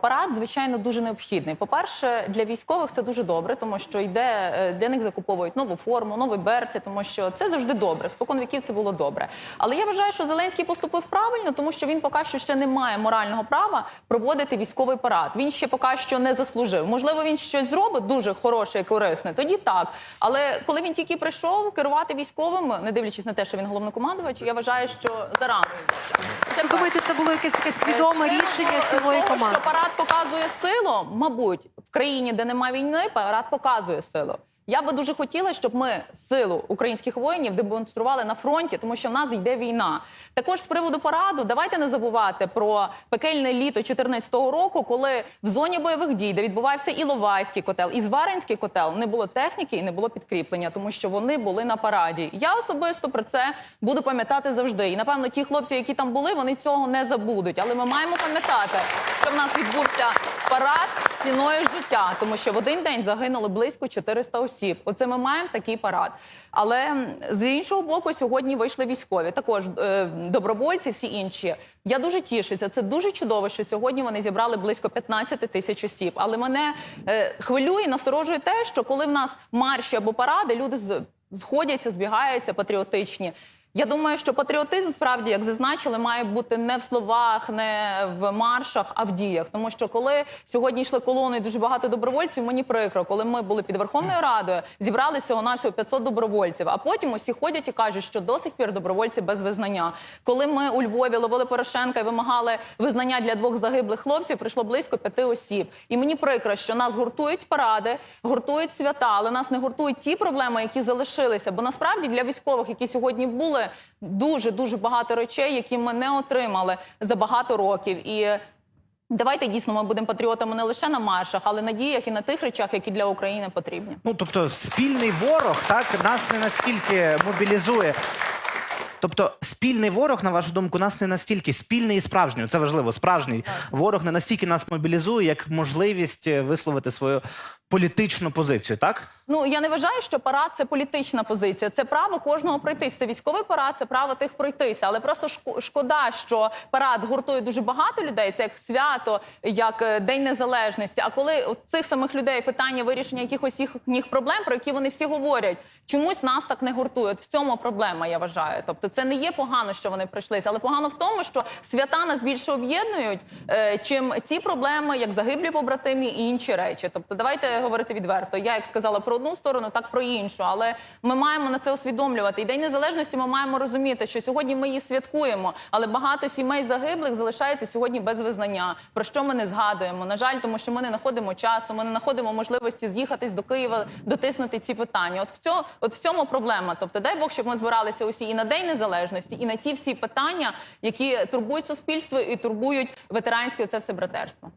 Парад, звичайно, дуже необхідний. По-перше, для військових це дуже добре, тому що йде е, для них закуповують нову форму, нові берці, тому що це завжди добре. Спокон віків це було добре. Але я вважаю, що Зеленський поступив правильно, тому що він поки що ще не має морального права проводити військовий парад. Він ще поки що не заслужив. Можливо, він щось зробить дуже хороше і корисне. Тоді так. Але коли він тільки прийшов керувати військовим, не дивлячись на те, що він головнокомандувач, я вважаю, що зарамою. Це думаєте, це було якесь таке свідоме Е, рішення цілої команди? Що парад показує силу, мабуть, в країні, де немає війни, парад показує силу. Я би дуже хотіла, щоб ми силу українських воїнів демонстрували на фронті, тому що в нас йде війна. Також з приводу параду, давайте не забувати про пекельне літо 2014 року, коли в зоні бойових дій, де відбувався і Ловайський котел, і Зваринський котел, не було техніки і не було підкріплення, тому що вони були на параді. Я особисто про це буду пам'ятати завжди. І напевно, ті хлопці, які там були, вони цього не забудуть. Але ми маємо пам'ятати, що в нас відбувся парад ціною життя, тому що в один день загинули близько 400 осіб. Оце ми маємо такий парад. Але з іншого боку, сьогодні вийшли військові, також е, добровольці, всі інші. Я дуже тішуся. Це дуже чудово, що сьогодні вони зібрали близько 15 тисяч осіб. Але мене е, хвилює, насторожує те, що коли в нас марші або паради, люди з- сходяться, збігаються патріотичні. Я думаю, що патріотизм справді, як зазначили, має бути не в словах, не в маршах, а в діях. Тому що коли сьогодні йшли колони дуже багато добровольців, мені прикро, коли ми були під Верховною Радою, зібрали всього нашого 500 добровольців. А потім усі ходять і кажуть, що до сих пір добровольці без визнання. Коли ми у Львові ловили Порошенка і вимагали визнання для двох загиблих хлопців, прийшло близько п'яти осіб. І мені прикро, що нас гуртують паради, гуртують свята, але нас не гуртують ті проблеми, які залишилися. Бо насправді для військових, які сьогодні були, дуже дуже багато речей, які ми не отримали за багато років. І давайте дійсно ми будемо патріотами не лише на маршах, але на діях і на тих речах, які для України потрібні. Ну тобто, спільний ворог так нас не настільки мобілізує. Тобто, спільний ворог, на вашу думку, нас не настільки спільний і справжній. Це важливо. Справжній ворог не настільки нас мобілізує, як можливість е, висловити свою політичну позицію, так? Ну я не вважаю, що парад це політична позиція. Це право кожного пройтись. Це військовий парад, це право тих пройтися. Але просто шко- шкода, що парад гуртує дуже багато людей. Це як свято, як е, День Незалежності. А коли у цих самих людей питання вирішення якихось їхніх проблем, про які вони всі говорять, чомусь нас так не гуртують. В цьому проблема, я вважаю. Тобто, це не є погано, що вони прийшлися, але погано в тому, що свята нас більше об'єднують, е, чим ці проблеми, як загиблі побратимі і інші речі. Тобто, давайте говорити відверто. Я як сказала про одну сторону, так про іншу. Але ми маємо на це усвідомлювати. І День незалежності ми маємо розуміти, що сьогодні ми її святкуємо, але багато сімей загиблих залишається сьогодні без визнання. Про що ми не згадуємо? На жаль, тому що ми не знаходимо часу, ми не знаходимо можливості з'їхатись до Києва, дотиснути ці питання. От в цьому, от в цьому проблема. Тобто, дай Бог, щоб ми збиралися усі і на День незалежності, і на ті всі питання, які турбують суспільство і турбують ветеранське оце все братерство.